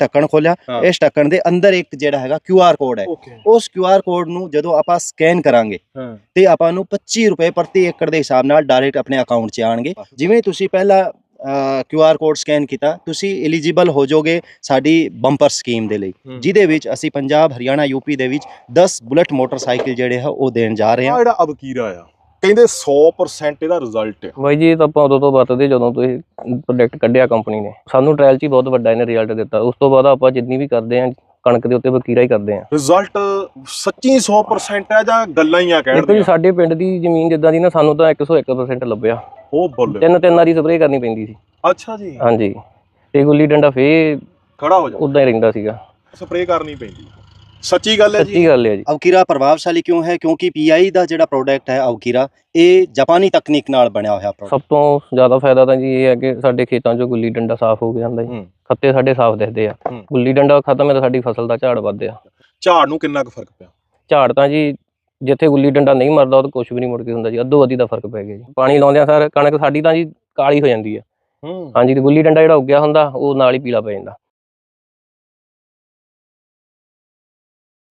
ਢੱਕਣ ਖੋਲਿਆ। ਹਾਂ। ਇਸ ਢੱਕਣ ਦੇ ਅੰਦਰ ਇੱਕ ਜਿਹੜਾ ਹੈਗਾ QR ਕੋਡ ਹੈ। ਓਕੇ ਉਸ QR ਕੋਡ ਨੂੰ ਜਦੋਂ ਆਪਾਂ ਸਕੈਨ ਕਰਾਂਗੇ ਹਾਂ। ਤੇ ਆਪਾਂ ਨੂੰ 25 ਰੁਪਏ ਪ੍ਰਤੀ ਏਕੜ ਦੇ ਹਿਸਾਬ ਨਾਲ ਡਾਇਰੈਕਟ ਆਪਣੇ ਅਕਾਊਂਟ 'ਚ ਆਣਗੇ ਜਿਵੇਂ ਤੁਸੀਂ ਪਹਿਲਾ QR ਕੋਡ ਸਕੈਨ ਕੀਤਾ ਤੁਸੀਂ ਐਲੀਜੀਬਲ ਹੋ ਜਾਓਗੇ ਸਾਡੀ ਬੰਪਰ ਸਕੀਮ ਦੇ ਲਈ। ਜਿਹਦੇ ਵਿੱਚ ਅਸੀਂ ਪੰਜਾਬ ਹਰਿਆਣਾ ਯੂਪੀ ਦੇ ਵਿੱਚ 10 ਬੁਲਟ ਮੋਟਰਸਾਈਕਲ ਜਿਹੜੇ ਹੈ ਉਹ ਦੇਣ ਜਾ ਰਹੇ ਆ ਹਾਂ ਜਿਹੜਾ ਅਬਕੀਰਾ ਆ। ਕਹਿੰਦੇ 100% ਇਹਦਾ ਰਿਜ਼ਲਟ ਆ। ਬਾਈ ਜੀ ਇਹ ਤਾਂ ਆਪਾਂ ਉਦੋਂ ਤੋਂ ਵਰਤਦੇ ਜਦੋਂ ਤੋਂ ਇਹ ਪ੍ਰੋਡਕਟ ਕੱਢਿਆ ਕੰਪਨੀ ਨੇ। ਸਾਨੂੰ ਟ੍ਰਾਇਲ 'ਚ ਹੀ ਬਹੁਤ ਵੱਡਾ ਇਹਨੇ ਰਿਜ਼ਲਟ ਦਿੱਤਾ। ਉਸ ਤੋਂ ਬਾਅਦ ਆਪਾਂ ਜਿੰਨੀ ਵੀ ਕਰਦੇ ਆਂ ਕਣਕ ਦੇ ਉੱਤੇ ਵਕੀਰਾ ਹੀ ਕਰਦੇ ਆਂ। ਰਿਜ਼ਲਟ ਸੱਚੀ 100% ਹੈ ਜਾਂ ਗੱਲਾਂ ਹੀ ਆ ਦੇਖੋ ਜੀ ਕਹਿਣ ਸਾਡੇ ਪਿੰਡ ਦੀ ਜ਼ਮੀਨ ਜਿੱਦਾਂ ਦੀ ਨਾ ਸਾਨੂੰ ਤਾਂ 101% ਲੱਭਿਆ। ਉਹ ਬੋਲੇ। ਤਿੰਨ ਤਿੰਨ ਵਾਰੀ ਸਪਰੇਅ ਕਰਨੀ ਪੈਂਦੀ ਸੀ। ਅੱਛਾ ਜੀ। ਹਾਂਜੀ। ਤੇ ਗੁੱਲੀ ਡੰਡਾ ਫੇ ਖੜਾ ਹੋ ਜਾ। ਉਦਾਂ ਹੀ ਰਹਿੰਦਾ ਸੀਗਾ। ਸਪਰੇਅ ਕਰਨੀ ਪੈਂਦੀ। ਸੱਚੀ ਗੱਲ ਹੈ ਜੀ। ਸੱਚੀ ਗੱਲ ਹੈ ਜੀ। ਅਵਕੀਰਾ ਪ੍ਰਭਾਵਸ਼ਾਲੀ ਕਿਉਂ ਹੈ? ਕਿਉਂਕਿ ਪੀਆਈ ਦਾ ਜਿਹੜਾ ਪ੍ਰੋਡਕਟ ਹੈ ਅਵਕੀਰਾ ਇਹ ਜਾਪਾਨੀ ਤਕਨੀਕ ਨਾਲ ਬਣਿਆ ਹੋਇਆ ਪ੍ਰੋਡਕਟ ਸਭ ਤੋਂ ਜ਼ਿਆਦਾ ਫਾਇਦਾ ਤਾਂ ਜੀ ਇਹ ਹੈ ਕਿ ਸਾਡੇ ਖੇਤਾਂ 'ਚੋਂ ਗੁੱਲੀ ਡੰਡਾ ਸਾਫ਼ ਹੋ ਜਾਂਦਾ ਜੀ। ਹੂੰ। ਖੱਤੇ ਸਾਡੇ ਸਾਫ਼ ਦਿਖਦੇ ਆ। ਗੁੱਲੀ ਡੰਡਾ ਖਤਮ ਹੈ ਤਾਂ ਸਾਡੀ ਫਸਲ ਦਾ ਝਾੜ ਵੱਧਿਆ ਝਾੜ ਨੂੰ ਕਿੰਨਾ ਕੁ ਫ਼ਰਕ ਪਿਆ? ਝਾੜ ਤਾਂ ਜੀ ਜਿੱਥੇ ਗੁੱਲੀ ਡੰਡਾ ਨਹੀਂ ਮਰਦਾ ਉਹ ਤਾਂ ਕੁਝ ਵੀ ਨਹੀਂ ਮੁੜ ਕੇ ਹੁੰਦਾ ਜੀ। ਅੱਧੋ ਅੱਧੀ ਦਾ ਫ਼ਰਕ ਪੈ ਗਿਆ ਜੀ। ਪਾਣੀ ਲਾਉਂਦਿਆਂ ਸਰ ਕਣਕ ਸਾਡੀ ਤਾਂ ਜੀ ਕਾਲੀ ਹੋ ਜਾਂਦੀ ਹੂੰ। ਹਾਂਜੀ ਤੇ ਗੁੱਲੀ ਡੰਡਾ ਜਿਹੜਾ ਉੱਗਿਆ ਹੁੰਦਾ ਉਹ ਨਾਲ ਹੀ ਪੀਲਾ ਪੈ ਜਾਂਦਾ।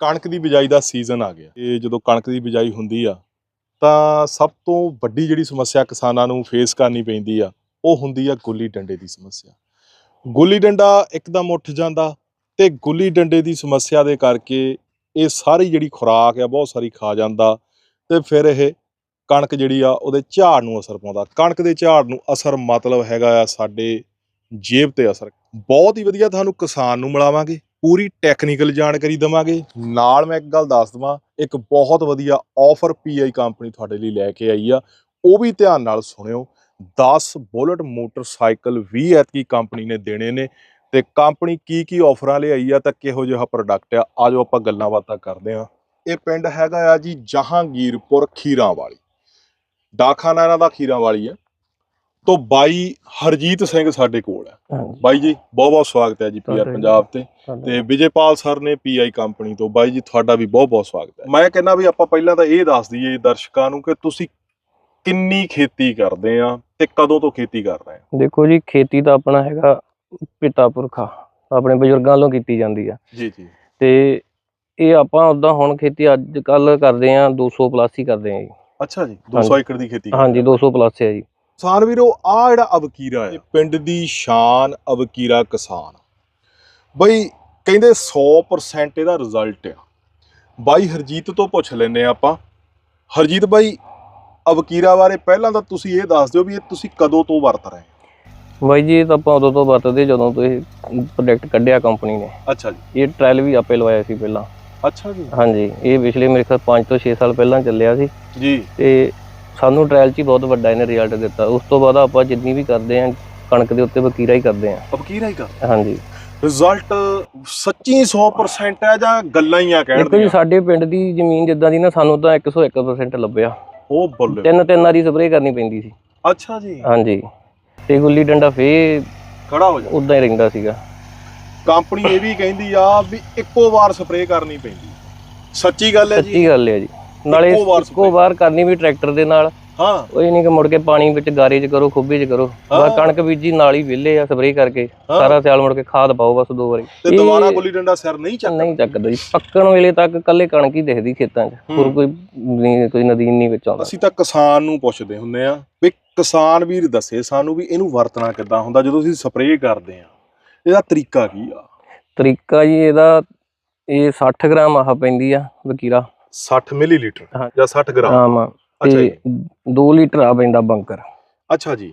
ਕਣਕ ਦੀ ਬਿਜਾਈ ਦਾ ਸੀਜ਼ਨ ਆ ਗਿਆ। ਇਹ ਜਦੋਂ ਕਣਕ ਦੀ ਬਿਜਾਈ ਹੁੰਦੀ ਆ, ਤਾਂ ਸਭ ਤੋਂ ਵੱਡੀ ਜਿਹੜੀ ਸਮੱਸਿਆ ਕਿਸਾਨਾਂ ਨੂੰ ਫੇਸ ਕਰਨੀ ਪੈਂਦੀ ਆ, ਉਹ ਹੁੰਦੀ ਆ ਗੁੱਲੀ ਡੰਡੇ ਦੀ ਸਮੱਸਿਆ। ਗੁੱਲੀ ਡੰਡਾ ਇੱਕਦਮ ਉੱਠ ਜਾਂਦਾ ਤੇ ਗੁੱਲੀ ਡੰਡੇ ਦੀ ਸਮੱਸਿਆ ਦੇ ਕਰਕੇ ਇਹ ਸਾਰੀ ਜਿਹੜੀ ਖੁਰਾਕ ਆ, ਬਹੁਤ ਸਾਰੀ ਖਾ ਜਾਂਦਾ ਤੇ ਫਿਰ ਇਹ ਕਣਕ ਜਿਹੜੀ ਆ, ਉਹਦੇ ਝਾੜ ਨੂੰ ਅਸਰ ਪਾਉਂਦਾ। ਕਣਕ ਦੇ ਝਾੜ ਨੂੰ ਅਸਰ ਮਤਲਬ ਹੈਗਾ ਆ ਸਾਡੇ ਜੇਬ ਤੇ ਅਸਰ। ਬਹੁਤ ਹੀ ਵਧੀਆ ਤੁਹਾਨੂੰ ਕਿਸਾਨ ਨੂੰ ਮਿਲਾਵਾਂਗੇ। ਪੂਰੀ ਟੈਕਨੀਕਲ ਜਾਣਕਾਰੀ ਦਵਾਂਗੇ। ਨਾਲ ਮੈਂ ਇੱਕ ਗੱਲ ਦੱਸ ਦਵਾਂ, ਇੱਕ ਬਹੁਤ ਵਧੀਆ ਆਫਰ ਪੀਆਈ ਕੰਪਨੀ ਤੁਹਾਡੇ ਲਈ ਲੈ ਕੇ ਆਈ ਆ। ਉਹ ਵੀ ਧਿਆਨ ਨਾਲ ਸੁਣਿਓ। 10 ਬੁਲਟ ਮੋਟਰਸਾਈਕਲ ਵੀ ਐਤਕੀ ਕੰਪਨੀ ਨੇ ਦੇਣੇ ਨੇ। ਤੇ ਕੰਪਨੀ ਕੀ ਕੀ ਆਫਰਾਂ ਲਿਆਈ ਆ, ਤਾਂ ਕਿਹੋ ਜਿਹਾ ਪ੍ਰੋਡਕਟ ਆ, ਆਜੋ ਆਪਾਂ ਗੱਲਾਂ ਬਾਤਾਂ ਕਰਦੇ ਆ ਇਹ ਪਿੰਡ ਹੈਗਾ ਆ ਜੀ ਜਹਾਂਗੀਰਪੁਰ ਖੀਰਾਂ ਵਾਲੀ ਡਾਕਖਾਨਾ ਇਹਨਾਂ ਦਾ ਖੀਰਾਂ ਵਾਲੀ ਆ। ਤੋਂ ਬਾਈ ਹਰਜੀਤ ਸਿੰਘ ਸਾਡੇ ਕੋਲ ਹੈ। ਬਾਈ ਜੀ ਬਹੁਤ ਬਹੁਤ ਸਵਾਗਤ ਹੈ ਜੀ ਪੀਆਰ। ਪੰਜਾਬ ਤੇ। ਤੇ ਵਿਜੇਪਾਲ ਸਰ ਨੇ ਪੀਆਈ ਕੰਪਨੀ ਤੋਂ। ਬਾਈ ਜੀ ਤੁਹਾਡਾ ਵੀ ਬਹੁਤ ਬਹੁਤ ਸਵਾਗਤ ਹੈ। ਮੈਂ ਕਹਿੰਦਾ ਵੀ ਆਪਾਂ ਪਹਿਲਾਂ ਤਾਂ ਇਹ ਦੱਸ ਦਈਏ ਦਰਸ਼ਕਾਂ ਨੂੰ ਕਿ ਤੁਸੀਂ ਕਿੰਨੀ ਖੇਤੀ ਕਰਦੇ ਆ ਤੇ ਕਦੋਂ ਤੋਂ ਖੇਤੀ ਕਰ ਰਹੇ ਆ ਦੇਖੋ ਜੀ ਖੇਤੀ ਤਾਂ ਆਪਣਾ ਹੈਗਾ ਪਿਤਾ ਪੁਰਖਾ। ਆਪਣੇ ਬਜ਼ੁਰਗਾਂ ਵੱਲੋਂ ਕੀਤੀ ਜਾਂਦੀ ਆ। ਜੀ ਜੀ। ਤੇ ਇਹ ਆਪਾਂ ਉਦਾਂ ਹੁਣ ਖੇਤੀ ਅੱਜ ਕੱਲ ਕਰਦੇ ਆ 200 ਪਲੱਸ ਹੀ ਕਰਦੇ ਆ ਜੀ। ਅੱਛਾ ਜੀ ਹਾਂਜੀ। 200 ਏਕੜ ਦੀ ਖੇਤੀ ਹਾਂਜੀ ਆ। 200 ਪਲੱਸ ਹੈ ਜੀ। ਕਿਸਾਨ ਵੀਰੋ ਆ ਜਿਹੜਾ ਅਵਕੀਰਾ ਹੈ ਪਿੰਡ ਦੀ ਸ਼ਾਨ ਅਵਕੀਰਾ ਕਿਸਾਨ ਬਈ ਕਹਿੰਦੇ 100% ਇਹਦਾ ਰਿਜ਼ਲਟ ਆ। ਬਾਈ ਹਰਜੀਤ ਤੋਂ ਪੁੱਛ ਲੈਨੇ ਆਪਾਂ। ਹਰਜੀਤ ਬਾਈ ਅਵਕੀਰਾ ਬਾਰੇ ਪਹਿਲਾਂ ਤਾਂ ਤੁਸੀਂ ਇਹ ਦੱਸ ਦਿਓ ਵੀ ਇਹ ਤੁਸੀਂ ਕਦੋਂ ਤੋਂ ਵਰਤ ਰਹੇ ਹੋ? ਬਾਈ ਜੀ ਇਹ ਤਾਂ ਆਪਾਂ ਉਦੋਂ ਤੋਂ ਵਰਤਦੇ ਜਦੋਂ ਤੋਂ ਇਹ ਪ੍ਰੋਡਕਟ ਕੱਢਿਆ ਕੰਪਨੀ ਨੇ। ਅੱਛਾ ਜੀ। ਇਹ ਟ੍ਰਾਇਲ ਵੀ ਆਪੇ ਲਵਾਇਆ ਸੀ ਪਹਿਲਾਂ। ਅੱਛਾ ਜੀ। ਹਾਂਜੀ ਇਹ ਪਿਛਲੇ ਮੇਰੇ ਖਿਆਲ 5 ਤੋਂ 6 ਸਾਲ ਪਹਿਲਾਂ ਚੱਲਿਆ ਸੀ। ਜੀ। ਤੇ ਸਾਨੂੰ ਟ੍ਰਾਇਲ 'ਚ ਹੀ ਬਹੁਤ ਵੱਡਾ ਇਹਨੇ ਰਿਜ਼ਲਟ ਦਿੱਤਾ। ਉਸ ਤੋਂ ਬਾਅਦ ਆਪਾਂ ਜਿੰਨੀ ਵੀ ਕਰਦੇ ਆਂ ਕਣਕ ਦੇ ਉੱਤੇ ਵਕੀਰਾ ਹੀ ਕਰਦੇ ਆਂ। ਅਵਕੀਰਾ ਹੀ ਕਰ ਹਾਂਜੀ। ਰਿਜ਼ਲਟ ਸੱਚੀ 100% ਹੈ ਜਾਂ ਗੱਲਾਂ ਹੀ ਆ ਕਹਿਣ ਦੇਖੋ ਜੀ ਦੀਆਂ? ਸਾਡੇ ਪਿੰਡ ਦੀ ਜ਼ਮੀਨ ਜਿੱਦਾਂ ਦੀ ਨਾ ਸਾਨੂੰ ਤਾਂ 101% ਲੱਭਿਆ। ਉਹ ਬੋਲੇ। ਤਿੰਨ ਤਿੰਨ ਵਾਰੀ ਸਪਰੇਅ ਕਰਨੀ ਪੈਂਦੀ ਸੀ। ਅੱਛਾ ਜੀ। ਹਾਂਜੀ। ਤੇ ਗੁੱਲੀ ਡੰਡਾ ਫੇ ਖੜਾ ਹੋ ਜਾ ਉਦਾਂ ਹੀ ਰਹਿੰਦਾ ਸੀਗਾ। ਕੰਪਨੀ ਇਹ ਵੀ ਕਹਿੰਦੀ ਆ ਵੀ ਇੱਕੋ ਵਾਰ ਸਪਰੇਅ ਕਰਨੀ ਪੈਂਦੀ। ਸੱਚੀ ਗੱਲ ਹੈ ਜੀ। ਸੱਚੀ ਗੱਲ ਹੈ ਜੀ। ਨਾਲੇ ਇੱਕੋ ਵਾਰ ਇੱਕੋ ਵਾਰ ਕਰਨੀ ਵੀ ਟਰੈਕਟਰ ਦੇ ਨਾਲ। ਹਾਂ। ਉਹ ਇਹ ਨਹੀਂ ਕਿ ਮੁੜ ਕੇ ਪਾਣੀ ਵਿੱਚ ਗਾਰੇ 'ਚ ਕਰੋ ਖੁੱਬੇ 'ਚ ਕਰੋ। ਬਸ ਕਣਕ ਬੀਜੀ ਨਾਲ ਹੀ ਵਿਹਲੇ ਆ ਸਪਰੇਅ ਕਰਕੇ। ਸਾਰਾ ਸਿਆਲ ਮੁੜ ਕੇ ਖਾਦ ਪਾਓ ਬਸ ਦੋ ਵਾਰੀ। ਤੇ ਦੁਬਾਰਾ ਗੁੱਲੀ ਡੰਡਾ ਸਿਰ ਨਹੀਂ ਚੱਕ ਨਹੀਂ ਚੱਕਦਾ ਜੀ। ਪੱਕਣ ਵੇਲੇ ਤੱਕ ਕੱਲੇ ਕਣਕ ਹੀ ਦਿਖਦੀ ਖੇਤਾਂ 'ਚ। ਹੋਰ। ਕੋਈ ਨਹੀਂ ਕੋਈ ਨਦੀਨ ਨਹੀਂ ਵਿੱਚ ਆਉਂਦਾ। ਅਸੀਂ ਤਾਂ ਕਿਸਾਨ ਨੂੰ ਪੁੱਛਦੇ ਹੁੰਨੇ ਆ ਵੀ ਕਿਸਾਨ ਵੀਰ ਦੱਸੇ ਸਾਨੂੰ ਵੀ ਇਹਨੂੰ ਵਰਤਣਾ ਕਿੱਦਾਂ ਹੁੰਦਾ ਜਦੋਂ ਅਸੀਂ ਸਪਰੇਅ ਕਰਦੇ ਆ। ਇਹਦਾ ਤਰੀਕਾ ਕੀ ਆ? ਤਰੀਕਾ ਜੀ ਇਹਦਾ ਇਹ 60 ਗ੍ਰਾਮ ਆਹ ਪੈਂਦੀ ਆ ਵਕੀਰਾ। 60 ਮਿਲੀਲੀਟਰ ਹਾਂ। ਜਾਂ 60 ਗ੍ਰਾਮ? ਆਮ ਆ ਅੱਛਾ ਤੇ ਜੀ। 2 ਲੀਟਰ ਆ ਪੈਂਦਾ ਬੰਕਰ। ਅੱਛਾ ਜੀ।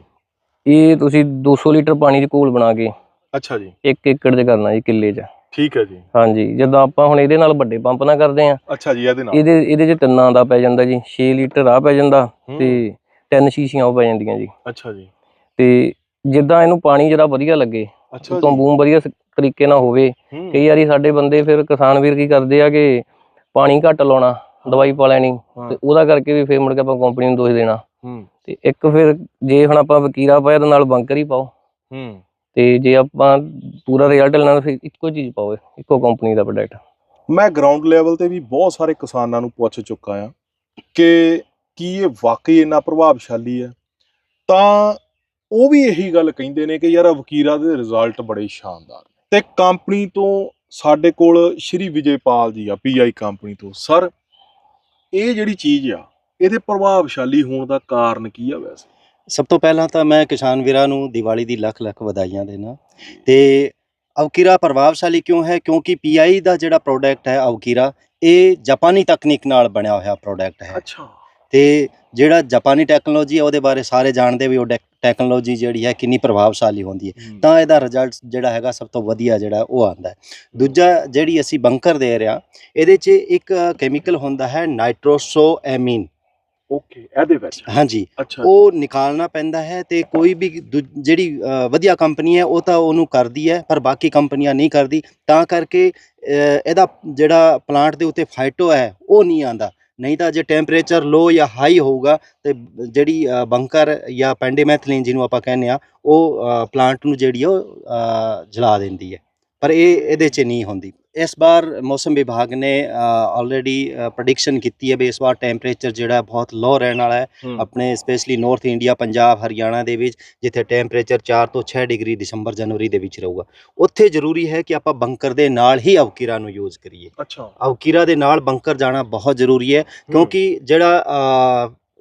ਇਹ ਤੁਸੀਂ 200 ਲੀਟਰ ਪਾਣੀ 'ਚ ਘੋਲ ਬਣਾ ਕੇ ਅੱਛਾ ਜੀ। 1 ਏਕੜ 'ਚ ਕਰਨਾ ਜੀ ਕਿੱਲੇ 'ਚ। ਠੀਕ ਹੈ ਜੀ। ਹਾਂਜੀ ਜਦੋਂ ਆਪਾਂ ਹੁਣ ਇਹਦੇ ਨਾਲ ਵੱਡੇ ਪੰਪ ਨਾਲ ਕਰਦੇ ਆ ਅੱਛਾ ਜੀ ਇਹਦੇ ਨਾਲ। ਇਹਦੇ ਇਹਦੇ 'ਚ ਤਿੰਨਾਂ ਦਾ ਪੈ ਜਾਂਦਾ ਜੀ 6 ਲੀਟਰ ਆ ਪੈ ਜਾਂਦਾ ਹੂੰ, ਤੇ ਤਿੰਨ ਸ਼ੀਸ਼ੀਆਂ ਉਹ ਪੈ ਜਾਂਦੀਆਂ ਜੀ। ਅੱਛਾ ਜੀ। ਤੇ ਜਿੱਦਾਂ ਇਹਨੂੰ ਪਾਣੀ ਜਿਹੜਾ ਵਧੀਆ ਲੱਗੇ ਅੱਛਾ ਜੀ। ਬੂਮ ਵਧੀਆ ਸ- ਤਰੀਕੇ ਨਾਲ ਹੋਵੇ ਹੂੰ, ਕਈ ਵਾਰੀ ਸਾਡੇ ਬੰਦੇ ਫਿਰ ਕਿਸਾਨ ਵੀਰ ਕੀ ਕਰਦੇ ਆ ਕਿ ਪਾਣੀ ਘੱਟ ਲਾਉਣਾ ਦਵਾਈ ਪਾ ਲੈਣੀ ਤੇ ਉਹਦਾ ਕਰਕੇ ਵੀ ਫਿਰ ਮੁੜ ਕੇ ਆਪਾਂ ਕੰਪਨੀ ਨੂੰ ਦੋਸ਼ ਦੇਣਾ। ਹੂੰ। ਤੇ ਇੱਕ ਫਿਰ ਜੇ ਹੁਣ ਆਪਾਂ ਵਕੀਰਾ ਪਾਇਆ ਤਾਂ ਨਾਲ ਬੰਕਰ ਹੀ ਪਾਓ। ਹੂੰ। ਤੇ ਜੇ ਆਪਾਂ ਪੂਰਾ ਰਿਜ਼ਲਟ ਲੈਣਾ ਤਾਂ ਫਿਰ ਇੱਕੋ ਚੀਜ਼ ਪਾਓ ਇੱਕੋ ਕੰਪਨੀ ਦਾ ਪ੍ਰੋਡਕਟ ਮੈਂ ਗਰਾਊਂਡ ਲੈਵਲ ਤੇ ਵੀ ਬਹੁਤ ਸਾਰੇ ਕਿਸਾਨਾਂ ਨੂੰ ਪੁੱਛ ਚੁੱਕਾ ਆ ਕਿ ਕੀ ਇਹ ਵਾਕਈ ਇੰਨਾ ਪ੍ਰਭਾਵਸ਼ਾਲੀ ਹੈ? ਤਾਂ ਉਹ ਵੀ ਇਹੀ ਗੱਲ ਕਹਿੰਦੇ ਨੇ ਕਿ ਯਾਰ ਵਕੀਰਾ ਦੇ ਰਿਜ਼ਲਟ ਬੜੇ ਸ਼ਾਨਦਾਰ ਨੇ। ਤੇ ਕੰਪਨੀ ਤੋਂ ਸਾਡੇ ਕੋਲ ਸ਼੍ਰੀ ਵਿਜੇਪਾਲ ਜੀ ਆ ਪੀਆਈ ਕੰਪਨੀ ਤੋਂ। ਸਰ ਇਹ ਜਿਹੜੀ ਚੀਜ਼ ਆ ਇਹਦੇ ਪ੍ਰਭਾਵਸ਼ਾਲੀ ਹੋਣ ਦਾ ਕਾਰਨ ਕੀ ਆ ਵੈਸੇ? ਸਭ ਤੋਂ ਪਹਿਲਾਂ ਤਾਂ ਮੈਂ ਕਿਸਾਨ ਵੀਰਾਂ ਨੂੰ ਦੀਵਾਲੀ ਦੀ ਲੱਖ ਲੱਖ ਵਧਾਈਆਂ ਦੇਣਾ। ਤੇ ਅਵਕੀਰਾ ਪ੍ਰਭਾਵਸ਼ਾਲੀ ਕਿਉਂ ਹੈ? ਕਿਉਂਕਿ ਪੀਆਈ ਦਾ ਜਿਹੜਾ ਪ੍ਰੋਡਕਟ ਹੈ ਅਵਕੀਰਾ ਇਹ ਜਾਪਾਨੀ ਤਕਨੀਕ ਨਾਲ ਬਣਿਆ ਹੋਇਆ ਪ੍ਰੋਡਕਟ ਹੈ। ਅੱਛਾ। ਤੇ ਜਿਹੜਾ ਜਾਪਾਨੀ ਟੈਕਨੋਲੋਜੀ ਹੈ ਉਹਦੇ ਬਾਰੇ ਸਾਰੇ ਜਾਣਦੇ ਵੀ ਉਹ ਟੈਕਨੋਲੋਜੀ ਜਿਹੜੀ ਹੈ ਕਿੰਨੀ ਪ੍ਰਭਾਵਸ਼ਾਲੀ ਹੁੰਦੀ ਹੈ। ਤਾਂ ਇਹਦਾ ਰਿਜ਼ਲਟ ਜਿਹੜਾ ਹੈਗਾ ਸਭ ਤੋਂ ਵਧੀਆ ਜਿਹੜਾ ਉਹ ਆਂਦਾ ਹੈ। ਦੂਜਾ ਜਿਹੜੀ ਅਸੀਂ ਬੰਕਰ ਦੇ ਰਹੇ ਹਾਂ ਇਹਦੇ 'ਚ ਇੱਕ ਕੈਮੀਕਲ ਹੁੰਦਾ ਹੈ ਨਾਈਟ੍ਰੋਸੋਐਮੀਨ ਓਕੇ ਇਹਦੇ ਵਿੱਚ? ਹਾਂਜੀ। ਉਹ ਨਿਕਾਲਣਾ ਪੈਂਦਾ ਹੈ ਤੇ ਕੋਈ ਵੀ ਜਿਹੜੀ ਵਧੀਆ ਕੰਪਨੀ ਹੈ ਉਹ ਤਾਂ ਉਹਨੂੰ ਕਰਦੀ ਹੈ ਪਰ ਬਾਕੀ ਕੰਪਨੀਆਂ ਨਹੀਂ ਕਰਦੀ। ਤਾਂ ਕਰਕੇ ਇਹਦਾ ਜਿਹੜਾ ਪਲਾਂਟ ਦੇ ਉੱਤੇ ਫਾਈਟੋ ਹੈ ਉਹ ਨਹੀਂ ਆਂਦਾ ਨਹੀਂ ਤਾਂ ਜੇ ਟੈਂਪਰੇਚਰ ਲੋ ਜਾਂ ਹਾਈ ਹੋਊਗਾ, ਤੇ ਜਿਹੜੀ ਬੰਕਰ ਜਾਂ ਪੈਂਡੇਮੈਥਲਿਨ ਜਿਹਨੂੰ ਆਪਾਂ ਕਹਿੰਦੇ ਆ ਉਹ ਪਲਾਂਟ ਨੂੰ ਜਿਹੜੀ ਉਹ ਜਲਾ ਦਿੰਦੀ ਹੈ। ਪਰ ਇਹ ਇਹਦੇ 'ਚ ਨਹੀਂ ਹੁੰਦੀ। ਇਸ ਵਾਰ ਮੌਸਮ ਵਿਭਾਗ ਨੇ ਆਲਰੇਡੀ ਪ੍ਰੈਡਿਕਸ਼ਨ ਕੀਤੀ ਹੈ ਵੀ ਇਸ ਵਾਰ ਟੈਂਪਰੇਚਰ ਜਿਹੜਾ ਬਹੁਤ ਲੋ ਰਹਿਣ ਵਾਲਾ ਹੈ। ਆਪਣੇ specially north India Punjab Haryana ਦੇ ਵਿੱਚ ਜਿੱਥੇ ਟੈਂਪਰੇਚਰ 4 ਤੋਂ 6 ਡਿਗਰੀ ਦਸੰਬਰ ਜਨਵਰੀ ਦੇ ਵਿੱਚ ਰਹੂਗਾ ਉੱਥੇ ਜ਼ਰੂਰੀ ਹੈ ਕਿ ਆਪਾਂ ਬੰਕਰ ਦੇ ਨਾਲ ਹੀ ਅਵਕੀਰਾ ਨੂੰ ਯੂਜ਼ ਕਰੀਏ ਅੱਛਾ ਅਵਕੀਰਾ ਦੇ ਨਾਲ ਬੰਕਰ ਜਾਣਾ ਬਹੁਤ ਜ਼ਰੂਰੀ ਹੈ ਕਿਉਂਕਿ ਜਿਹੜਾ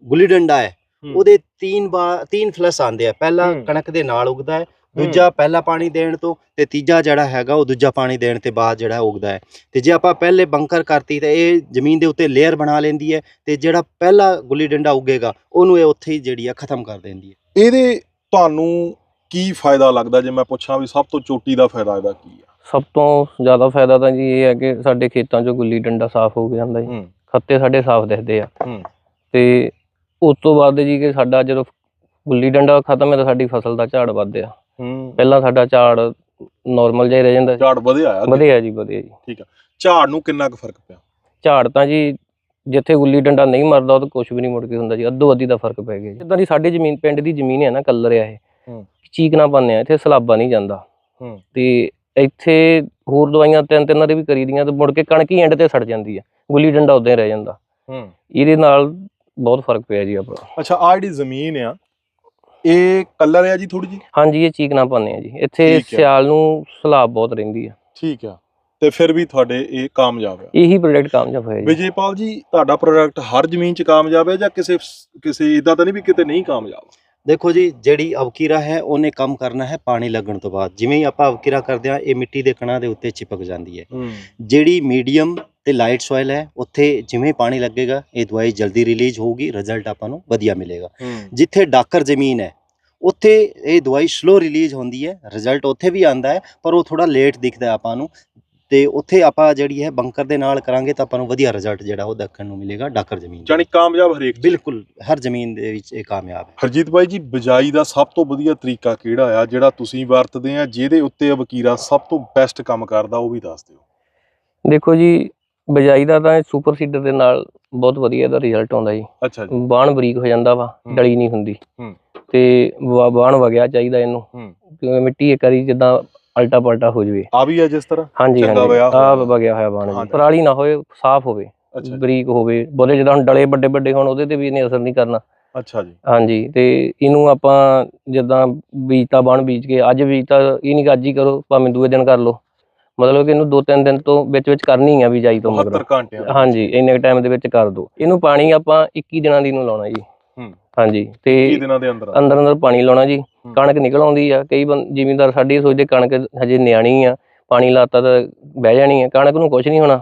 ਗੁੱਲੀ ਡੰਡਾ ਹੈ। ਉਹਦੇ ਤਿੰਨ ਬਾਰ ਤਿੰਨ ਫਲਸ ਆਉਂਦੇ ਆ ਪਹਿਲਾ। ਕਣਕ ਦੇ ਨਾਲ ਉਗਦਾ ਹੈ ਦੂਜਾ ਪਹਿਲਾ ਪਾਣੀ ਦੇਣ ਤੋਂ ਤੇ ਤੀਜਾ ਜਿਹੜਾ ਹੈਗਾ ਉਹ ਦੂਜਾ ਪਾਣੀ ਦੇਣ ਤੇ ਬਾਅਦ ਜਿਹੜਾ ਉਗਦਾ ਹੈ। ਤੇ ਜੇ ਆਪਾਂ ਪਹਿਲੇ ਬੰਕਰ ਕਰਤੀ ਤੇ ਇਹ ਜ਼ਮੀਨ ਦੇ ਉੱਤੇ ਲੇਅਰ ਬਣਾ ਲੈਂਦੀ ਹੈ ਤੇ ਜਿਹੜਾ ਪਹਿਲਾ ਗੁੱਲੀ ਡੰਡਾ ਉਗੇਗਾ ਉਹਨੂੰ ਇਹ ਉੱਥੇ ਹੀ ਜਿਹੜੀ ਆ ਖਤਮ ਕਰ ਦਿੰਦੀ ਹੈ। ਇਹਦੇ ਤੁਹਾਨੂੰ ਕੀ ਫਾਇਦਾ ਲੱਗਦਾ ਜੇ ਮੈਂ ਪੁੱਛਾਂ ਵੀ ਸਭ ਤੋਂ ਚੋਟੀ ਦਾ ਫਾਇਦਾ ਇਹਦਾ ਕੀ ਆ? ਸਭ ਤੋਂ ਜ਼ਿਆਦਾ ਫਾਇਦਾ ਤਾਂ ਜੀ ਇਹ ਹੈ ਕਿ ਸਾਡੇ ਖੇਤਾਂ 'ਚੋਂ ਗੁੱਲੀ ਡੰਡਾ ਸਾਫ਼ ਹੋ ਜਾਂਦਾ ਜੀ। ਹੂੰ। ਖੱਤੇ ਸਾਡੇ ਸਾਫ਼ ਦਿਖਦੇ ਆ। ਹੂੰ। ਤੇ ਉਸ ਤੋਂ ਬਾਅਦ ਜੀ ਕਿ ਸਾਡਾ ਜਦੋਂ ਗੁੱਲੀ ਡੰਡਾ ਖਤਮ ਹੈ ਤਾਂ ਸਾਡੀ ਫਸਲ ਦਾ ਝਾੜ ਵੱਧਦਾ। ਹੂੰ। ਪਹਿਲਾਂ ਸਾਡਾ ਝਾੜ ਨਾਰਮਲ ਜਿਹਾ ਹੀ ਰਹਿ ਜਾਂਦਾ ਸੀ। ਝਾੜ ਵਧਿਆ ਆ ਵਧਿਆ ਜੀ ਵਧਿਆ ਜੀ। ਝਾੜ ਨੂੰ ਕਿੰਨਾ ਕੁ ਫ਼ਰਕ ਪਿਆ? ਝਾੜ ਤਾਂ ਜੀ ਜਿੱਥੇ ਗੁੱਲੀ ਡੰਡਾ ਨਹੀਂ ਮਰਦਾ ਉਹ ਤਾਂ ਕੁਝ ਵੀ ਨਹੀਂ ਮੁੜ ਕੇ ਹੁੰਦਾ ਜੀ। ਅੱਧੋ ਅੱਧੀ ਦਾ ਫ਼ਰਕ ਪੈ ਗਿਆ ਜੀ। ਜਿੱਦਾਂ ਦੀ ਸਾਡੀ ਜ਼ਮੀਨ ਪਿੰਡ ਦੀ ਜ਼ਮੀਨ ਹੈ ਨਾ ਕੱਲਰ ਆ ਇਹ। ਹੂੰ। ਚੀਕਣਾ ਪਾਉਂਦੇ ਆ ਇੱਥੇ ਸਲਾਬਾ ਨਹੀਂ ਜਾਂਦਾ। ਹੂੰ। ਤੇ ਇੱਥੇ ਹੋਰ ਦਵਾਈਆਂ ਤਿੰਨ ਤਿੰਨਾਂ ਦੇ ਵੀ ਕਰੀ ਦੀਆਂ ਤੇ ਮੁੜ ਕੇ ਕਣਕ ਹੀ ਐਂਡ ਤੇ ਸੜ ਜਾਂਦੀ ਆ। ਗੁੱਲੀ ਡੰਡਾ ਉਦਾਂ ਹੀ ਰਹਿ ਜਾਂਦਾ। ਹੂੰ। ਇਹਦੇ ਨਾਲ ਬਹੁਤ ਫ਼ਰਕ ਪਿਆ ਜੀ ਆਪਣਾ। ਅੱਛਾ ਆ ਜਿਹੜੀ ਜ਼ਮੀਨ ਆ ਇਹ ਕਲਰ ਆ ਜੀ ਥੋੜੀ ਜੀ ਹਾਂਜੀ ਇਹ ਚੀਕਣਾ ਪਾਉਂਦੇ ਆ ਜੀ। ਇੱਥੇ ਠੀਕ ਹੈ। ਸਿਆਲ ਨੂੰ ਸਲਾਬ ਬਹੁਤ ਰਹਿੰਦੀ ਆ। ਠੀਕ ਆ। ਤੇ ਫਿਰ ਵੀ ਤੁਹਾਡੇ ਇਹ ਕਾਮਯਾਬ ਆ। ਇਹੀ ਪ੍ਰੋਡਕਟ ਕਾਮਯਾਬ ਹੋਇਆ ਜੀ। ਵਿਜੇਪਾਲ ਜੀ ਤੁਹਾਡਾ ਪ੍ਰੋਡਕਟ ਹਰ ਜ਼ਮੀਨ 'ਚ ਕਾਮਯਾਬ ਹੈ ਜਾਂ ਕਿਸੇ ਕਿਸੇ ਇਦਾਂ ਤਾਂ ਨਹੀਂ ਵੀ ਕਿਤੇ ਨਹੀਂ ਕਾਮਯਾਬ? ਦੇਖੋ ਜੀ ਜਿਹੜੀ ਅਵਕੀਰਾ ਹੈ ਉਹਨੇ ਕੰਮ ਕਰਨਾ ਹੈ ਪਾਣੀ ਲੱਗਣ ਤੋਂ ਬਾਅਦ। ਜਿਵੇਂ ਹੀ ਆਪਾਂ ਅਵਕੀਰਾ ਕਰਦੇ ਹਾਂ ਇਹ ਮਿੱਟੀ ਦੇ ਕਣਾਂ ਦੇ ਉੱਤੇ ਚਿਪਕ ਜਾਂਦੀ ਹੈ। ਹੂੰ। ਜਿਹੜੀ ਮੀਡੀਅਮ ਤੇ ਲਾਈਟ ਸੋਇਲ ਹੈ ਉੱਥੇ ਜਿਵੇਂ ਪਾਣੀ ਲੱਗੇਗਾ ਇਹ ਦਵਾਈ ਜਲਦੀ ਰਿਲੀਜ਼ ਹੋਊਗੀ ਰਿਜ਼ਲਟ ਆਪਾਂ ਨੂੰ ਵਧੀਆ ਮਿਲੇਗਾ। ਜਿੱਥੇ ਡਾਕਰ ਜ਼ਮੀਨ ਹੈ ਉੱਥੇ ਇਹ ਦਵਾਈ ਸਲੋ ਰਿਲੀਜ਼ ਹੁੰਦੀ ਹੈ ਰਿਜ਼ਲਟ ਉੱਥੇ ਵੀ ਆਂਦਾ ਹੈ ਪਰ ਉਹ ਥੋੜਾ ਲੇਟ ਦਿਖਦਾ ਆਪਾਂ ਨੂੰ। ਤੇ ਉੱਥੇ ਆਪਾਂ ਜਿਹੜੀ ਹੈ ਬੰਕਰ ਦੇ ਨਾਲ ਕਰਾਂਗੇ ਤਾਂ ਆਪਾਂ ਨੂੰ ਵਧੀਆ ਰਿਜ਼ਲਟ ਜਿਹੜਾ ਉਹ ਦੇਖਣ ਨੂੰ ਮਿਲੇਗਾ ਡਾਕਰ ਜ਼ਮੀਨ। ਜਾਨੀ ਕਾਮਯਾਬ ਹਰੇਕ। ਬਿਲਕੁਲ ਹਰ ਜ਼ਮੀਨ ਦੇ ਵਿੱਚ ਇਹ ਕਾਮਯਾਬ ਹੈ। ਹਰਜੀਤ ਬਾਈ ਜੀ ਬਿਜਾਈ ਦਾ ਸਭ ਤੋਂ ਵਧੀਆ ਤਰੀਕਾ ਕਿਹੜਾ ਆ ਜਿਹੜਾ ਤੁਸੀਂ ਵਰਤਦੇ ਆ ਜਿਹਦੇ ਉੱਤੇ ਵਕੀਰਾ ਸਭ ਤੋਂ ਬੈਸਟ ਕੰਮ ਕਰਦਾ ਉਹ ਵੀ ਦੱਸ ਦਿਓ। ਦੇਖੋ ਜੀ ਬਜਾਈ ਦਾ ਤਾਂ ਸੁਪਰ ਸੀਡਰ ਦੇ ਨਾਲ ਬਹੁਤ ਵਧੀਆ ਦਾ ਰਿਜ਼ਲਟ ਆਉਂਦਾ ਜੀ। ਅੱਛਾ ਜੀ। ਬਾਣ ਬਰੀਕ ਹੋ ਜਾਂਦਾ ਵਾ। ਡਲੀ ਨਹੀਂ ਹੁੰਦੀ। ਹੂੰ। ਤੇ ਬਾਣ ਵਗਿਆ ਚਾਹੀਦਾ ਇਹਨੂੰ। ਕਿਉਂਕਿ ਮਿੱਟੀ ਇੱਕ ਵਾਰੀ ਜਿੱਦਾਂ ਅਲਟਾ ਪਲਟਾ ਹੋ ਜਵੇ। ਆ ਵੀ ਆ ਜਿਸ ਤਰ੍ਹਾਂ? ਹਾਂਜੀ ਹਾਂਜੀ। ਆ। ਵਗਿਆ ਹੋਇਆ ਬਾਣ। ਜੀ। ਪਰਾਲੀ ਨਾ ਹੋਏ ਸਾਫ਼ ਹੋਵੇ ਬਰੀਕ ਹੋਵੇ। ਬੋਲੇ ਜਿੱਦਾਂ ਹੁਣ ਡਲੇ ਵੱਡੇ ਵੱਡੇ ਹੋਣ ਉਹਦੇ ਤੇ ਵੀ ਇਹਨੇ ਅਸਰ ਨਹੀਂ ਕਰਨਾ। ਅੱਛਾ ਜੀ। ਹਾਂਜੀ ਤੇ ਇਹਨੂੰ ਆਪਾਂ ਜਿੱਦਾਂ ਬੀਜਤਾ ਬਾਣ ਬੀਜ ਕੇ ਅੱਜ ਬੀਜਤਾ ਇਹ ਨਹੀਂ ਅੱਜ ਹੀ ਕਰੋ ਭਾਵੇਂ ਦੂਏ ਦਿਨ ਕਰ ਲਓ। ਮਤਲਬ ਕਿ ਇਹਨੂੰ ਦੋ ਤਿੰਨ ਦਿਨ ਤੋਂ ਵਿੱਚ ਵਿੱਚ ਕਰਨੀ ਆ ਬਿਜਾਈ ਤੋਂ ਮਗਰੋਂ 72 ਘੰਟਿਆਂ ਦੇ ਹਾਂਜੀ ਇੰਨੇ ਟਾਈਮ ਦੇ ਵਿੱਚ ਕਰ ਦੋ। ਇਹਨੂੰ ਪਾਣੀ ਆਪਾਂ 21 ਦਿਨਾਂ ਦੀ ਨੂੰ ਲਾਉਣਾ ਜੀ। ਹਾਂਜੀ ਤੇ 20 ਦਿਨਾਂ ਦੇ ਅੰਦਰ ਅੰਦਰ ਅੰਦਰ ਪਾਣੀ ਲਾਉਣਾ ਜੀ। ਕਣਕ ਨਿਕਲ ਆਉਂਦੀ ਆ। ਕਈ ਜ਼ਿਮੀਂਦਾਰ ਸਾਡੇ ਸੋਚਦੇ ਕਣਕ ਹਜੇ ਨਿਆਣੀ ਆ। ਪਾਣੀ ਲਾਤਾ ਤਾਂ ਬਹਿ ਜਾਣੀ ਆ। ਕਣਕ ਨੂੰ ਕੁਝ ਨਹੀਂ ਹੋਣਾ।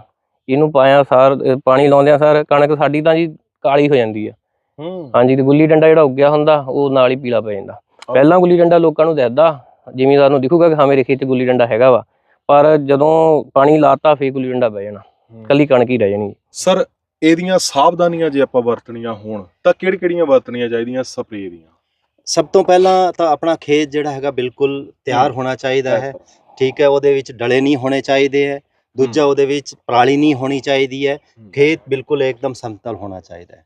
ਇਹਨੂੰ ਪਾਇਆ ਸਾਰ ਪਾਣੀ ਲਾਉਂਦਿਆਂ ਸਾਰ ਕਣਕ ਸਾਡੀ ਤਾਂ ਜੀ ਕਾਲੀ ਹੋ ਜਾਂਦੀ ਆ। ਹਾਂਜੀ ਤੇ ਗੁੱਲੀ ਡੰਡਾ ਜਿਹੜਾ ਉੱਗਿਆ ਹੁੰਦਾ ਉਹ ਨਾਲ ਹੀ ਪੀਲਾ ਪੈ ਜਾਂਦਾ। ਪਹਿਲਾਂ ਗੁੱਲੀ ਡੰਡਾ ਲੋਕਾਂ ਨੂੰ ਦਿਖਦਾ। ਜ਼ਿਮੀਂਦਾਰ ਨੂੰ ਦਿਖੂਗਾ ਕਿ ਹਾਂ ਮੇਰੇ ਖੇਤ 'ਚ ਗੁੱਲੀ ਡੰਡਾ ਹੈਗਾ ਵਾ। ਪਰ ਜਦੋਂ ਪਾਣੀ ਲਾਤਾ ਫੇਰ ਗੁੱਲੀ ਡੰਡਾ ਬਹਿ ਜਾਣਾ। ਕੱਲੀ ਕਣਕ ਹੀ ਰਹਿ ਜਾਣੀ। ਸਰ ਇਹਦੀਆਂ ਸਾਵਧਾਨੀਆਂ ਜੇ ਆਪਾਂ ਵਰਤਣੀਆਂ ਹੋਣ ਤਾਂ ਕਿਹੜੀ ਕਿਹੜੀਆਂ ਵਰਤਣੀਆਂ ਚਾਹੀਦੀਆਂ ਸਪਰੇਅ ਦੀਆਂ? ਸਭ ਤੋਂ ਪਹਿਲਾਂ ਤਾਂ ਆਪਣਾ ਖੇਤ ਜਿਹੜਾ ਹੈਗਾ ਬਿਲਕੁਲ ਤਿਆਰ ਹੋਣਾ ਚਾਹੀਦਾ ਹੈ। ਠੀਕ ਹੈ ਉਹਦੇ ਵਿੱਚ ਡਲੇ ਨਹੀਂ ਹੋਣੇ ਚਾਹੀਦੇ ਹੈ। ਦੂਜਾ ਉਹਦੇ ਵਿੱਚ ਪਰਾਲੀ ਨਹੀਂ ਹੋਣੀ ਚਾਹੀਦੀ ਹੈ। ਖੇਤ ਬਿਲਕੁਲ ਇੱਕਦਮ ਸਮਤਲ ਹੋਣਾ ਚਾਹੀਦਾ ਹੈ।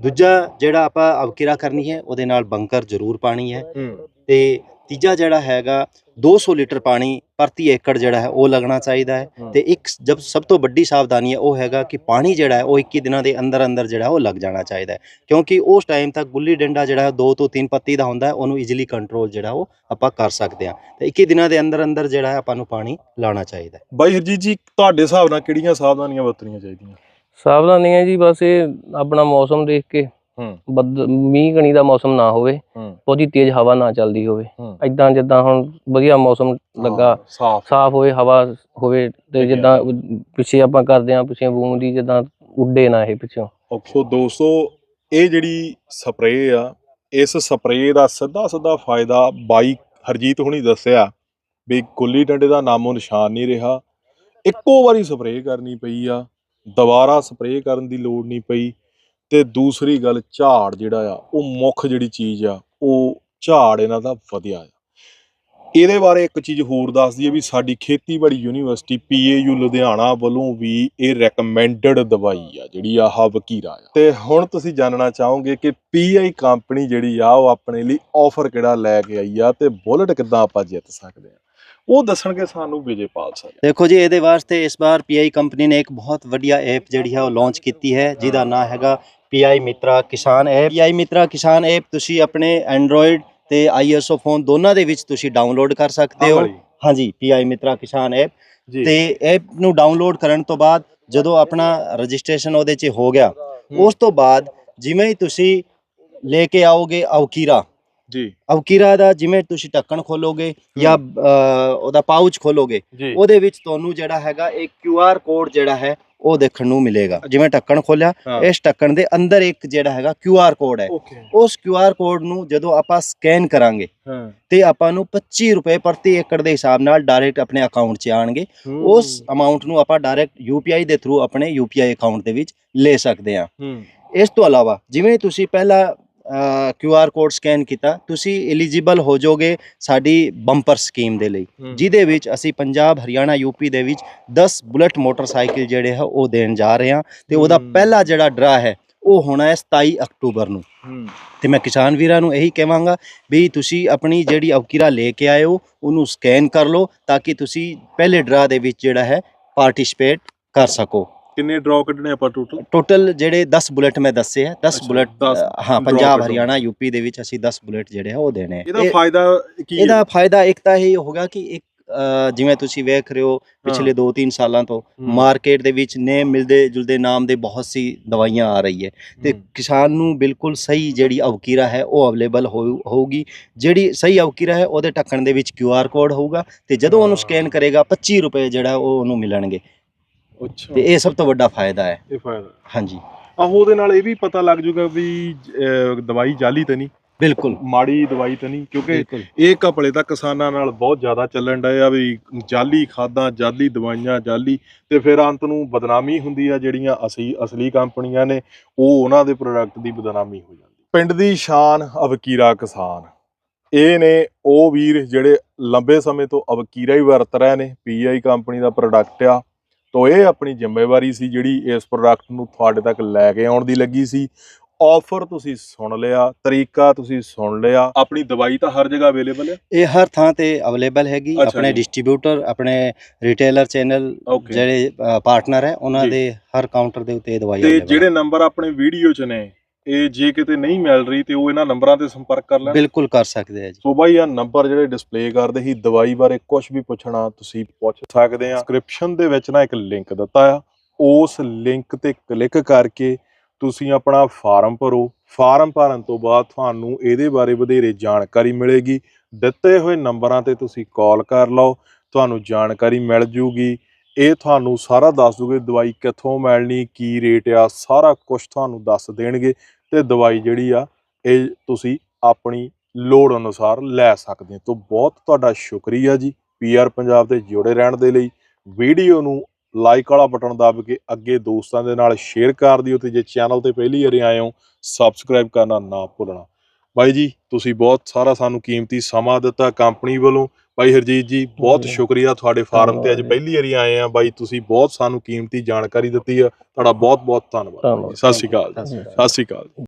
ਦੂਜਾ ਜਿਹੜਾ ਆਪਾਂ ਅਵਕਿਰਾ ਕਰਨੀ ਹੈ ਉਹਦੇ ਨਾਲ ਬੰਕਰ ਜ਼ਰੂਰ ਪਾਣੀ ਹੂੰ। ਤੇ ਤੀਜਾ ਜਿਹੜਾ ਹੈਗਾ 200 ਲੀਟਰ ਪਾਣੀ ਪ੍ਰਤੀ ਏਕੜ ਜਿਹੜਾ ਹੈ ਉਹ ਲੱਗਣਾ ਚਾਹੀਦਾ ਹੈ। ਤੇ ਇੱਕ ਜਬ ਸਭ ਤੋਂ ਵੱਡੀ ਸਾਵਧਾਨੀ ਹੈ ਉਹ ਹੈਗਾ ਕਿ ਪਾਣੀ ਜਿਹੜਾ ਹੈ ਉਹ 21 ਦਿਨਾਂ ਦੇ ਅੰਦਰ ਅੰਦਰ ਜਿਹੜਾ ਉਹ ਲੱਗ ਜਾਣਾ ਚਾਹੀਦਾ ਹੈ। ਕਿਉਂਕਿ ਉਸ ਟਾਈਮ ਤੱਕ ਗੁੱਲੀ ਡੰਡਾ ਜਿਹੜਾ ਹੈ 2 ਤੋਂ 3 ਪੱਤੀ ਦਾ ਹੁੰਦਾ ਹੈ ਉਹਨੂੰ ਈਜ਼ੀਲੀ ਕੰਟਰੋਲ ਜਿਹੜਾ ਉਹ ਆਪਾਂ ਕਰ ਸਕਦੇ ਹਾਂ। ਤੇ 21 ਦਿਨਾਂ ਦੇ ਅੰਦਰ ਅੰਦਰ ਜਿਹੜਾ ਹੈ ਆਪਾਂ ਨੂੰ ਪਾਣੀ ਲਾਉਣਾ ਚਾਹੀਦਾ ਹੈ। ਬਾਈ ਹਰਜੀਤ ਜੀ ਤੁਹਾਡੇ ਹਿਸਾਬ ਨਾਲ ਕਿਹੜੀਆਂ ਸਾਵਧਾਨੀਆਂ ਵਰਤਣੀਆਂ ਚਾਹੀਦੀਆਂ? ਸਾਵਧਾਨੀਆਂ ਜੀ ਬਸ ਇਹ ਆਪਣਾ ਮੌਸਮ ਦੇਖ ਕੇ ਬੱਦ ਮੀਂਹ ਕਣੀ ਦਾ ਮੌਸਮ ਨਾ ਹੋਵੇ ਬਹੁਤੀ ਤੇਜ਼ ਹਵਾ ਨਾ ਚੱਲਦੀ ਹੋਵੇ। ਇਦਾਂ ਜਿੱਦਾਂ ਹੁਣ ਵਧੀਆ ਮੌਸਮ ਲੱਗਾ ਸਾਫ਼। ਹੋਏ ਹਵਾ ਹੋਵੇ ਤੇ। ਜਿੱਦਾਂ ਪਿੱਛੇ ਆਪਾਂ ਕਰਦੇ ਆਂ ਪਿੱਛੇ ਬੂਮ ਦੀ ਜਿੱਦਾਂ ਉੱਡੇ ਨਾ ਇਹ ਪਿੱਛੋਂ। ਸੋ ਦੋਸਤੋ ਇਹ ਜਿਹੜੀ ਸਪਰੇਅ ਆ ਇਸ ਸਪਰੇਅ ਦਾ ਸਿੱਧਾ ਸਿੱਧਾ ਫਾਇਦਾ ਬਾਈ ਹਰਜੀਤ ਹੁਣੀ ਦੱਸਿਆ ਵੀ ਗੁੱਲੀ ਡੰਡੇ ਦਾ ਨਾਮੋ ਨਿਸ਼ਾਨ ਨਹੀਂ ਰਿਹਾ। ਇੱਕੋ ਵਾਰੀ ਸਪਰੇਅ ਕਰਨੀ ਪਈ ਆ ਦੁਬਾਰਾ ਸਪਰੇਅ ਕਰਨ ਦੀ ਲੋੜ ਨਹੀਂ ਪਈ। ਤੇ ਦੂਸਰੀ ਗੱਲ ਝਾੜ ਜਿਹੜਾ ਆ, ਉਹ ਮੁੱਖ ਜਿਹੜੀ ਚੀਜ਼ ਆ, ਉਹ ਝਾੜ ਇਹਨਾਂ ਦਾ ਵਧਿਆ ਆ। ਇਹਦੇ ਬਾਰੇ ਇੱਕ ਚੀਜ਼ ਹੋਰ ਦੱਸ ਦਈਏ ਵੀ ਸਾਡੀ ਖੇਤੀਬਾੜੀ ਯੂਨੀਵਰਸਿਟੀ ਪੀਏਯੂ ਲੁਧਿਆਣਾ ਵੱਲੋਂ ਵੀ ਇਹ ਰეკਮੈਂਡਡ ਦਵਾਈ ਆ, ਜਿਹੜੀ ਆਹ ਵਕੀਰਾ ਆ। ਤੇ ਹੁਣ ਤੁਸੀਂ ਜਾਣਨਾ ਚਾਹੋਗੇ ਕਿ ਪੀਆਈ ਕੰਪਨੀ ਜਿਹੜੀ ਆ, ਉਹ ਆਪਣੇ ਲਈ ਆਫਰ ਕਿਹੜਾ ਲੈ ਕੇ ਆਈ ਆ ਤੇ ਬੁਲਟ ਕਿੱਦਾਂ ਆਪਾਂ ਜਿੱਤ ਸਕਦੇ ਆ? ਉਹ ਦੱਸਣਗੇ ਸਾਨੂੰ ਵਿਜੇਪਾਲ ਸਰ। ਦੇਖੋ ਜੀ, ਇਹਦੇ ਵਾਸਤੇ ਇਸ ਵਾਰ ਪੀਆਈ ਕੰਪਨੀ ਨੇ ਇੱਕ ਬਹੁਤ ਵਧੀਆ ਐਪ ਜਿਹੜੀ ਹੈ ਉਹ ਲਾਂਚ ਕੀਤੀ ਹੈ, ਜਿਹਦਾ ਨਾਮ ਹੈਗਾ ਪੀਆਈ ਮਿੱਤਰਾ ਕਿਸਾਨ ਐਪ। ਪੀਆਈ ਮਿੱਤਰਾ ਕਿਸਾਨ ਐਪ ਤੁਸੀਂ ਆਪਣੇ ਐਂਡਰੋਇਡ ਤੇ ਆਈਐਸਓ ਫੋਨ ਦੋਨਾਂ ਦੇ ਵਿੱਚ ਤੁਸੀਂ ਡਾਊਨਲੋਡ ਕਰ ਸਕਦੇ ਹੋ। ਹਾਂਜੀ ਪੀਆਈ ਮਿੱਤਰਾ ਕਿਸਾਨ ਐਪ। ਤੇ ਐਪ ਨੂੰ ਡਾਊਨਲੋਡ ਕਰਨ ਤੋਂ ਬਾਅਦ ਜਦੋਂ ਆਪਣਾ ਰਜਿਸਟ੍ਰੇਸ਼ਨ ਉਹਦੇ 'ਚ ਹੋ ਗਿਆ ਉਸ ਤੋਂ ਬਾਅਦ ਜਿਵੇਂ ਹੀ ਤੁਸੀਂ ਲੈ ਕੇ ਆਓਗੇ ਅਵਕੀਰਾ ਜੀ। ਅਵਕੀਰਾ ਦਾ ਜਿਵੇਂ ਤੁਸੀਂ ਢੱਕਣ ਖੋਲੋਗੇ ਜਾਂ ਉਹਦਾ ਪਾਊਚ ਖੋਲੋਗੇ ਉਹਦੇ ਵਿੱਚ ਤੁਹਾਨੂੰ ਜਿਹੜਾ ਹੈਗਾ ਇੱਕ QR ਕੋਡ ਜਿਹੜਾ ਹੈ ਉਹ ਦੇਖਣ ਨੂੰ ਮਿਲੇਗਾ। ਜਿਵੇਂ ਢੱਕਣ ਖੋਲਿਆ। ਇਸ ਢੱਕਣ ਦੇ ਅੰਦਰ ਇੱਕ ਜਿਹੜਾ ਹੈਗਾ QR ਕੋਡ ਹੈ। ਉਸ QR ਕੋਡ ਨੂੰ ਜਦੋਂ ਆਪਾਂ ਸਕੈਨ ਕਰਾਂਗੇ ਤੇ ਆਪਾਂ ਨੂੰ 25 ਰੁਪਏ ਪ੍ਰਤੀ ਏਕੜ ਦੇ ਹਿਸਾਬ ਨਾਲ ਡਾਇਰੈਕਟ ਆਪਣੇ ਅਕਾਊਂਟ 'ਚ ਆਣਗੇ। ਉਸ ਅਮਾਉਂਟ ਨੂੰ ਆਪਾਂ ਡਾਇਰੈਕਟ UPI ਦੇ ਥਰੂ ਆਪਣੇ UPI ਅਕਾਊਂਟ ਦੇ ਵਿੱਚ ਲੈ ਸਕਦੇ ਹੂੰ। ਇਸ ਤੋਂ ਇਲਾਵਾ ਜਿਵੇਂ ਤੁਸੀਂ ਪਹਿਲਾ QR ਕੋਡ ਸਕੈਨ ਕੀਤਾ ਤੁਸੀਂ ਐਲੀਜੀਬਲ ਹੋ ਜਾਓਗੇ ਸਾਡੀ ਬੰਪਰ ਸਕੀਮ ਦੇ ਲਈ। ਜਿਹਦੇ ਵਿੱਚ ਅਸੀਂ ਪੰਜਾਬ ਹਰਿਆਣਾ ਯੂਪੀ ਦੇ ਵਿੱਚ 10 ਬੁਲਟ ਮੋਟਰਸਾਈਕਲ ਜਿਹੜੇ ਹੈ ਉਹ ਦੇਣ ਜਾ ਰਹੇ ਹਾਂ ਤੇ ਉਹਦਾ। ਪਹਿਲਾ ਜਿਹੜਾ ਡਰਾ ਹੈ ਉਹ ਹੋਣਾ ਹੈ 27 ਅਕਤੂਬਰ ਨੂੰ। ਤੇ ਮੈਂ ਕਿਸਾਨ ਵੀਰਾਂ ਨੂੰ ਇਹੀ ਕਹਾਂਗਾ ਵੀ ਤੁਸੀਂ ਆਪਣੀ ਜਿਹੜੀ ਅਵਕੀਰਾ ਲੈ ਕੇ ਆਏ ਹੋ ਉਹਨੂੰ ਸਕੈਨ ਕਰ ਲਓ ਤਾਂ ਕਿ ਤੁਸੀਂ ਪਹਿਲੇ ਡਰਾ ਦੇ ਵਿੱਚ ਜਿਹੜਾ ਹੈ ਪਾਰਟਿਸਿਪੇਟ ਕਰ ਸਕੋ। ਕਿੰਨੇ ਡਰਾਅ ਕੱਢਣੇ ਆਪਾਂ ਟੋਟਲ ਟੋਟਲ ਜਿਹੜੇ 10 ਬੁਲਟ ਮੈਂ ਦੱਸੇ ਹੈ 10 ਅੱਛਾ, ਬੁਲਟ 10 ਹਾਂ ਪੰਜਾਬ। ਹਰਿਆਣਾ ਯੂਪੀ ਦੇ ਵਿੱਚ ਅਸੀਂ 10 ਬੁਲਟ ਜਿਹੜੇ ਆ ਉਹ ਦੇਣੇ ਇਹਦਾ ਇਹ- ਫਾਇਦਾ ਕੀ ਹੈ ਇਹਦਾ ਫਾਇਦਾ ਇੱਕ ਤਾਂ ਇਹ ਹੋਗਾ ਕਿ ਇੱਕ ਜਿਵੇਂ ਤੁਸੀਂ ਵੇਖ ਰਹੇ ਹੋ ਪਿਛਲੇ 2-3 ਸਾਲਾਂ ਤੋਂ। ਮਾਰਕੀਟ ਦੇ ਵਿੱਚ ਨੇ ਮਿਲਦੇ ਜੁਲਦੇ ਨਾਮ ਦੇ ਬਹੁਤ ਸੀ ਦਵਾਈਆਂ ਆ ਰਹੀ ਹੈ ਤੇ। ਕਿਸਾਨ ਨੂੰ ਬਿਲਕੁਲ ਸਹੀ ਜਿਹੜੀ ਅਵਕੀਰਾ ਹੈ ਉਹ ਅਵੇਲੇਬਲ ਹੋਊਗੀ ਜਿਹੜੀ ਸਹੀ ਅਵਕੀਰਾ ਹੈ ਉਹਦੇ ਢੱਕਣ ਦੇ ਵਿੱਚ QR ਕੋਡ ਹੋਊਗਾ ਤੇ ਜਦੋਂ ਉਹਨੂੰ। ਸਕੈਨ ਕਰੇਗਾ 25 ਰੁਪਏ ਜਿਹੜਾ ਉਹ ਉਹਨੂੰ ਮਿਲਣਗੇ ਅੱਛਾ। ਤੇ ਇਹ ਸਭ ਤੋਂ ਵੱਡਾ ਫਾਇਦਾ ਹੈ। ਇਹ ਫਾਇਦਾ ਹਾਂਜੀ। ਆਹੋ ਉਹਦੇ ਨਾਲ ਇਹ ਵੀ ਪਤਾ ਲੱਗ ਜੂਗਾ ਵੀ ਅਹ, ਦਵਾਈ ਜਾਲੀ ਤਾਂ ਨਹੀਂ। ਬਿਲਕੁਲ। ਮਾੜੀ ਦਵਾਈ ਤਾਂ ਨਹੀਂ ਕਿਉਂਕਿ ਬਿਲਕੁਲ। ਇਹ ਘਪਲੇ ਤਾਂ ਕਿਸਾਨਾਂ ਨਾਲ ਬਹੁਤ ਜ਼ਿਆਦਾ ਚੱਲਣ ਡਏ ਆ ਵੀ ਜਾਲੀ ਖਾਦਾਂ ਜਾਲੀ ਦਵਾਈਆਂ ਜਾਲੀ ਤੇ ਫਿਰ ਅੰਤ ਨੂੰ ਬਦਨਾਮੀ ਹੁੰਦੀ ਆ ਜਿਹੜੀਆਂ ਅਸੀਂ ਅਸਲੀ ਕੰਪਨੀਆਂ ਨੇ ਉਹ ਉਹਨਾਂ ਦੇ ਪ੍ਰੋਡਕਟ ਦੀ ਬਦਨਾਮੀ ਹੋ ਜਾਂਦੀ। ਪਿੰਡ ਦੀ ਸ਼ਾਨ ਅਵਕੀਰਾ ਕਿਸਾਨ। ਇਹ ਨੇ ਉਹ ਵੀਰ ਜਿਹੜੇ ਲੰਬੇ ਸਮੇਂ ਤੋਂ ਅਵਕੀਰਾ ਹੀ ਵਰਤ ਰਹੇ ਨੇ ਪੀਆਈ ਕੰਪਨੀ ਦਾ ਪ੍ਰੋਡਕਟ ਆ। ਤੋ ਇਹ ਆਪਣੀ ਜ਼ਿੰਮੇਵਾਰੀ ਸੀ ਜਿਹੜੀ ਇਸ ਪ੍ਰੋਡਕਟ ਨੂੰ ਤੁਹਾਡੇ ਤੱਕ ਲੈ ਕੇ ਆਉਣ ਦੀ ਲੱਗੀ ਸੀ ਆਫਰ ਤੁਸੀਂ ਸੁਣ ਲਿਆ ਤਰੀਕਾ ਤੁਸੀਂ ਸੁਣ ਲਿਆ ਆਪਣੀ ਦਵਾਈ ਤਾਂ ਹਰ ਜਗ੍ਹਾ ਅਵੇਲੇਬਲ ਹੈ ਇਹ ਹਰ ਥਾਂ ਤੇ ਅਵੇਲੇਬਲ ਹੈਗੀ ਆਪਣੇ। ਡਿਸਟ੍ਰੀਬਿਊਟਰ ਆਪਣੇ ਰਿਟੇਲਰ ਚੈਨਲ ਜਿਹੜੇ ਪਾਰਟਨਰ ਹੈ ਉਹਨਾਂ। ਦੇ ਹਰ ਕਾਊਂਟਰ ਦੇ ਉੱਤੇ ਇਹ ਦਵਾਈ ਤੇ ਹੈ। ਜਿਹੜੇ ਨੰਬਰ ਆਪਣੇ ਵੀਡੀਓ 'ਚ ਨੇ ਇਹ ਜੇ ਕਿਤੇ ਨਹੀਂ ਮਿਲ ਰਹੀ ਤੇ ਉਹ ਇਹਨਾਂ ਨੰਬਰਾਂ ਤੇ ਸੰਪਰਕ ਕਰ ਲੈਣ। ਬਿਲਕੁਲ ਕਰ ਸਕਦੇ ਆ ਜੀ। ਸੋ ਬਾਈ ਆ ਨੰਬਰ ਜਿਹੜੇ ਡਿਸਪਲੇ ਕਰਦੇ ਸੀ ਦਵਾਈ ਬਾਰੇ ਕੁਝ ਵੀ ਪੁੱਛਣਾ ਤੁਸੀਂ ਪੁੱਛ ਸਕਦੇ ਆ। ਡਿਸਕ੍ਰਿਪਸ਼ਨ ਦੇ ਵਿੱਚ ਨਾ ਇੱਕ ਲਿੰਕ ਦਿੱਤਾ ਆ। ਉਸ ਲਿੰਕ ਤੇ ਕਲਿੱਕ ਕਰਕੇ ਤੁਸੀਂ ਆਪਣਾ ਫਾਰਮ ਭਰੋ। ਫਾਰਮ ਭਰਨ ਤੋਂ ਬਾਅਦ ਤੁਹਾਨੂੰ ਇਹਦੇ ਬਾਰੇ ਵਧੇਰੇ ਜਾਣਕਾਰੀ ਮਿਲੇਗੀ। ਦਿੱਤੇ ਹੋਏ ਨੰਬਰਾਂ ਤੇ ਤੁਸੀਂ ਕਾਲ ਕਰ ਲਓ। ਤੁਹਾਨੂੰ ਜਾਣਕਾਰੀ ਮਿਲ ਜੂਗੀ। ਇਹ ਤੁਹਾਨੂੰ ਸਾਰਾ ਦੱਸ ਦੂਗੇ ਦਵਾਈ ਕਿੱਥੋਂ ਮਿਲਣੀ, ਕੀ ਰੇਟ ਆ, ਸਾਰਾ ਕੁਝ ਤੁਹਾਨੂੰ ਦੱਸ ਦੇਣਗੇ ਤੇ ਦਵਾਈ ਜਿਹੜੀ ਆ, ਇਹ ਤੁਸੀਂ ਆਪਣੀ ਲੋੜ ਅਨੁਸਾਰ ਲੈ ਸਕਦੇ ਹੋ। ਤੋਂ ਬਹੁਤ ਤੁਹਾਡਾ ਸ਼ੁਕਰੀਆ ਜੀ ਪੀਆਰ ਪੰਜਾਬ ਦੇ ਜੁੜੇ ਰਹਿਣ ਦੇ ਲਈ। ਵੀਡੀਓ ਨੂੰ ਲਾਈਕ ਵਾਲਾ ਬਟਨ ਦਬ ਕੇ ਅੱਗੇ ਦੋਸਤਾਂ ਦੇ ਨਾਲ ਸ਼ੇਅਰ ਕਰ ਦਿਓ ਤੇ ਜੇ ਚੈਨਲ ਤੇ ਪਹਿਲੀ ਵਾਰੀ ਆਏ ਹੋ ਸਬਸਕ੍ਰਾਈਬ ਕਰਨਾ ਨਾ ਭੁੱਲਣਾ। ਬਾਈ ਜੀ, ਤੁਸੀਂ ਬਹੁਤ ਸਾਰਾ ਸਾਨੂੰ ਕੀਮਤੀ ਸਮਾਂ ਦਿੱਤਾ ਕੰਪਨੀ ਵੱਲੋਂ। ਬਾਈ ਹਰਜੀਤ ਜੀ ਬਹੁਤ। ਸ਼ੁਕਰੀਆ ਤੁਹਾਡੇ ਫਾਰਮ ਤੇ ਅੱਜ। ਪਹਿਲੀ ਵਾਰੀ ਆਏ ਆ ਬਾਈ ਤੁਸੀਂ ਬਹੁਤ ਸਾਨੂੰ ਕੀਮਤੀ ਜਾਣਕਾਰੀ ਦਿੱਤੀ ਆ ਤੁਹਾਡਾ ਬਹੁਤ ਬਹੁਤ ਧੰਨਵਾਦ। ਸਤਿ ਸ਼੍ਰੀ ਅਕਾਲ ਸਤਿ ਸ਼੍ਰੀ ਅਕਾਲ